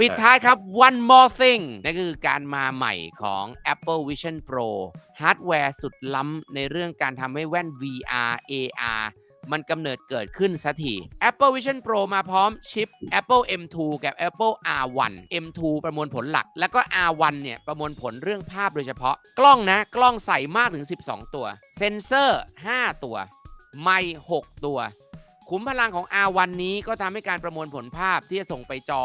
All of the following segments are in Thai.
ปิดท้ายครับ one more thing นั่นก็คือการมาใหม่ของ Apple Vision Pro ฮาร์ดแวร์สุดล้ำในเรื่องการทำให้แว่น VR AR มันกำเนิดเกิดขึ้นสักที Apple Vision Pro มาพร้อมชิป Apple M2 กับ Apple R1 M2 ประมวลผลหลัก แล้วก็ R1 เนี่ยประมวลผลเรื่องภาพโดยเฉพาะ กล้องนะ กล้องใส่มากถึง 12 ตัว เซนเซอร์ 5 ตัว ไมค์6ตัว ขุมพลังของ R1 นี้ก็ทำให้การประมวลผลภาพที่จะส่งไปจอ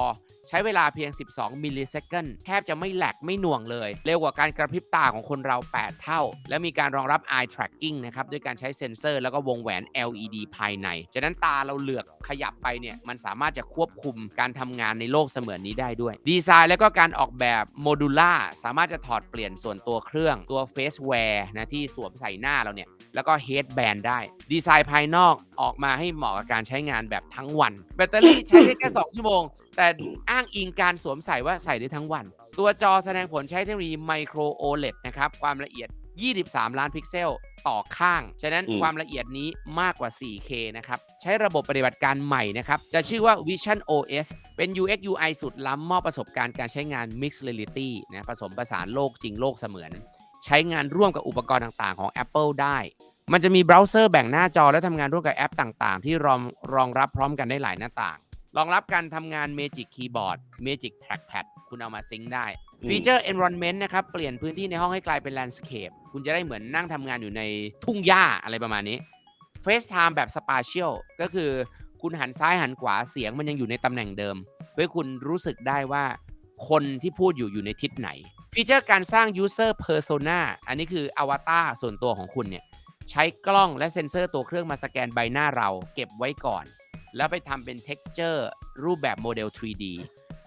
ใช้เวลาเพียง 12 มิลลิเซคันแทบจะไม่แหลกไม่หน่วงเลย เร็วกว่าการกระพริบตาของคนเรา 8 เท่า และมีการรองรับ eye tracking นะครับด้วยการใช้เซ็นเซอร์แล้วก็วงแหวน LED ภายในจากนั้นตาเราเหลือกขยับไปเนี่ยมันสามารถจะควบคุมการทำงานในโลกเสมือนนี้ได้ด้วย ดีไซน์แล้วก็การออกแบบโมดูล่าสามารถจะถอดเปลี่ยนส่วนตัวเครื่องตัวเฟสแวร์นะที่สวมใส่หน้าเราเนี่ยแล้วก็เฮดแบนได้ ดีไซน์ภายนอกออกมาให้เหมาะกับการใช้งานแบบทั้งวัน แบตเตอรี่ใช้ได้แค่ 2 ชั่วโมงแต่อ้างอิงการสวมใส่ว่าใส่ได้ทั้งวัน ตัวจอแสดงผลใช้เทคโนโลยีไมโคร OLED นะครับ ความละเอียด 23 ล้านพิกเซลต่อข้าง ฉะนั้นอืมความละเอียดนี้มากกว่า 4K นะครับ ใช้ระบบปฏิบัติการใหม่นะครับ จะชื่อว่า Vision OS เป็น UX UI สุดล้ำมอบประสบการณ์การใช้งาน Mixed Reality นะผสมผสานโลกจริงโลกเสมือน ใช้งานร่วมกับอุปกรณ์ต่างๆ ของ Apple ได้ มันจะมีเบราว์เซอร์แบ่งหน้าจอและทำงานร่วมกับแอปต่างๆ ที่รองรองรับพร้อมกันได้หลายหน้าต่าง รองรับการทำงาน Magic Keyboard Magic Trackpad คุณเอามาซิงค์ได้อืมฟีเจอร์ Environment นะครับ เปลี่ยนพื้นที่ในห้องให้กลายเป็น Landscape คุณจะได้เหมือนนั่งทำงานอยู่ในทุ่งหญ้าอะไรประมาณนี้ FaceTime แบบ Spatial ก็คือคุณหันซ้ายหันขวาเสียงมันยังอยู่ในตำแหน่งเดิม เพื่อให้คุณรู้สึกได้ว่าคนที่พูดอยู่อยู่ในทิศไหน ฟีเจอร์การสร้าง User Persona อันนี้คืออวตารส่วนตัวของคุณเนี่ยใช้กล้องและเซ็นเซอร์ตัวเครื่องมาสแกนใบหน้าเรา เก็บไว้ก่อน แล้วไปทำเป็น texture รูปแบบโมเดล 3D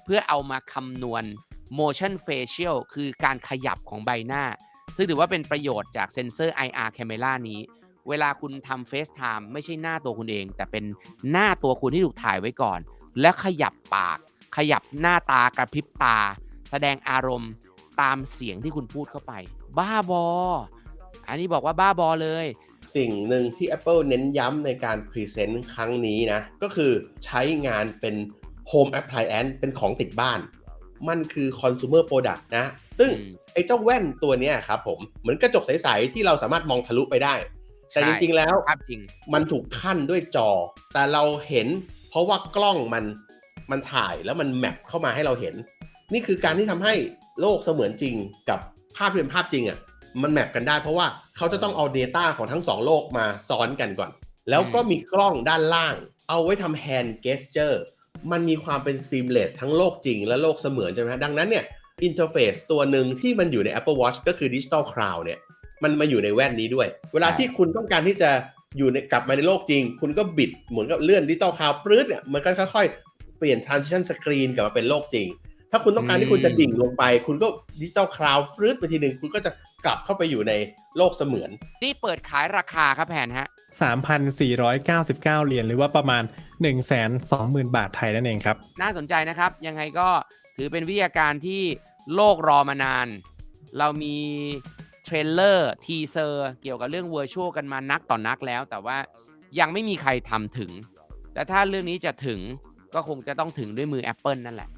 เพื่อเอามาคำนวณ motion facial คือการขยับของใบหน้า ซึ่งถือว่าเป็นประโยชน์จากเซ็นเซอร์ IR camera นี้ เวลาคุณทำ FaceTime ไม่ใช่หน้าตัวคุณเอง แต่เป็นหน้าตัวคุณที่ถูกถ่ายไว้ก่อน และขยับปาก ขยับหน้าตากระพริบตา แสดงอารมณ์ตามเสียงที่คุณพูดเข้าไป บ้าบอ อันนี้บอกว่าบ้าบอเลย สิ่งหนึ่งที่ Apple เน้นย้ำในการพรีเซนต์ครั้งนี้นะ ก็คือใช้งานเป็น Home Appliance เป็นของติดบ้าน มันคือ Consumer Product นะ ซึ่งอืมไอ้เจ้าแว่นตัวเนี้ยครับผม เหมือนกระจกใส ๆ ที่เราสามารถมองทะลุไปได้ แต่จริง ๆ แล้วภาพจริงมันถูกขั้นด้วยจอ แต่เราเห็น เพราะว่ากล้องมันมันถ่ายแล้วมันแมปเข้ามาให้เราเห็น นี่คือการที่ทำให้โลกเสมือนจริงกับภาพที่เป็นภาพจริงอะ่ะ มันแมปกันได้เพราะว่าเขาจะต้องเอา Data ของทั้งสองโลกมาซ้อนกันก่อน แล้วก็มีกล้องด้านล่าง เอาไว้ทำ hand gesture มันมีความเป็น seamless ทั้งโลกจริงและโลกเสมือนใช่ไหมฮะดังนั้นเนี่ยอินเทอร์เฟซตัวหนึ่งที่มันอยู่ใน Apple Watch ก็คือ Digital Crown เนี่ยมันมาอยู่ในแว่นนี้ด้วย เวลาที่คุณต้องการที่จะอยู่ในกลับมาในโลกจริง คุณก็บิดเหมือนกับเลื่อนดิจิตอลคาวปลื้ดเนี่ยมันก็ค่อยๆ เปลี่ยน transition screen กลับมาเป็นโลกจริง ถ้าคุณต้องการที่คุณจะดิ่งลงไป คุณก็ดิจิตอลคาวปลื้ดไปทีหนึ่งคุณก็จะกลับเข้าไปอยู่ในโลกเสมือน นี่เปิดขายราคาครับแผนฮะ 3,499 เหรียญหรือว่าประมาณ 120,000 บาทไทยนั่นเองครับ น่าสนใจนะครับ ยังไงก็ถือเป็นวิทยาการที่โลกรอมานาน เรามีเทรลเลอร์ทีเซอร์เกี่ยวกับเรื่อง Virtual กันมานักต่อนนักแล้ว แต่ว่ายังไม่มีใครทำถึงแต่ถ้าเรื่องนี้จะถึง ก็คงจะต้องถึงด้วยมือ Apple นั่นแหละ